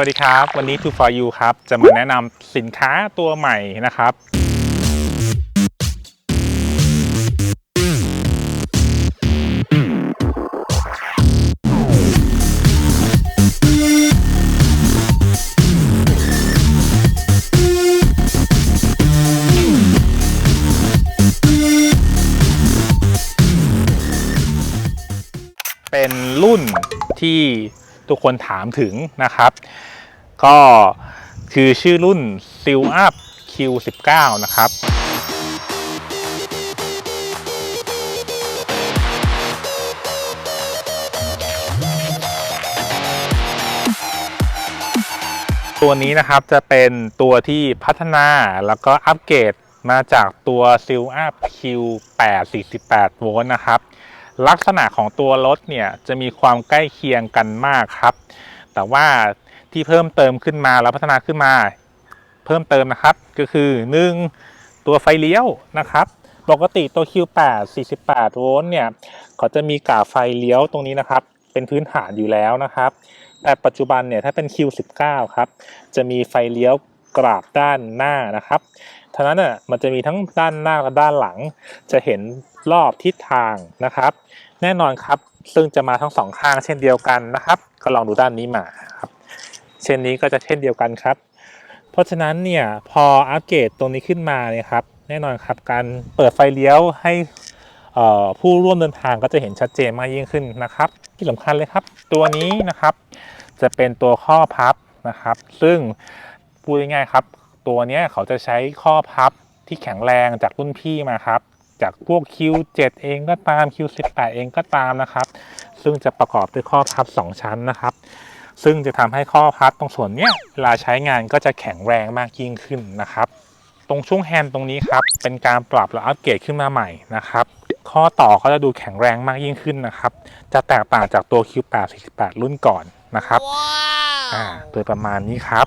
วัสดีครับ วันนี้ Two for You ครับ จะมาแนะนำสินค้าตัวใหม่นะครับ เป็นรุ่นที่ ทุกคนถามถึงนะครับ ก็คือชื่อรุ่น s e l Up Q19 นะครับตัวนี้นะครับจะเป็นตัวที่พัฒนาแล้วก็อัปเกรดมาจากตัว s e l Up Q8 48 โวลต์นะครับ ลักษณะของตัวรถเนี่ยจะมีความใกล้เคียงกันมากครับ แต่ว่าที่เพิ่มเติมขึ้นมาแล้วพัฒนาขึ้นมา เพิ่มเติมนะครับก็คือ 1 ตัวไฟเลี้ยวนะครับปกติตัว Q8 48 โวลต์เนี่ยเขาจะมีกาไฟเลี้ยวตรงนี้นะครับ เป็นพื้นฐานอยู่แล้วนะครับ แต่ปัจจุบันเนี่ยถ้าเป็น Q19 ครับจะมีไฟเลี้ยวกราบด้านหน้านะครับท่านั้นน่ะมันจะมีทั้งด้านหน้าและด้านหลัง จะเห็น รอบทิศทางนะครับ แน่นอนครับ ซึ่งจะมาทั้งสองข้างเช่นเดียวกันนะครับ ก็ลองดูด้านนี้มาครับ เช่นนี้ก็จะเช่นเดียวกันครับ เพราะฉะนั้นเนี่ยพออัปเกรดตรงนี้ขึ้นมาเนี่ยครับ แน่นอนครับการเปิดไฟเลี้ยวให้อ่อผู้ร่วมเดินทางก็จะเห็นชัดเจนมากยิ่งขึ้นนะครับ ที่สำคัญเลยครับ ตัวนี้นะครับ จะเป็นตัวข้อพับนะครับ ซึ่งพูดง่ายๆครับ ตัวนี้เขาจะใช้ข้อพับที่แข็งแรงจากรุ่นพี่มาครับ จากพวก Q7 เองก็ตาม Q18 เองก็ตามนะครับ ซึ่งจะประกอบด้วยข้อพับ 2 ชั้นนะครับ ซึ่งจะทำให้ข้อพับตรงส่วนเนี้ยเวลาใช้งานก็จะแข็งแรงมากยิ่งขึ้นนะครับ ตรงช่วงแฮนด์ตรงนี้ครับ เป็นการปรับและอัปเกรดขึ้นมาใหม่นะครับข้อต่อก็จะดูแข็งแรงมากยิ่งขึ้นนะครับ จะแตกต่างจากตัว Q8 48 รุ่นก่อนนะครับอ่าโดยประมาณนี้ครับ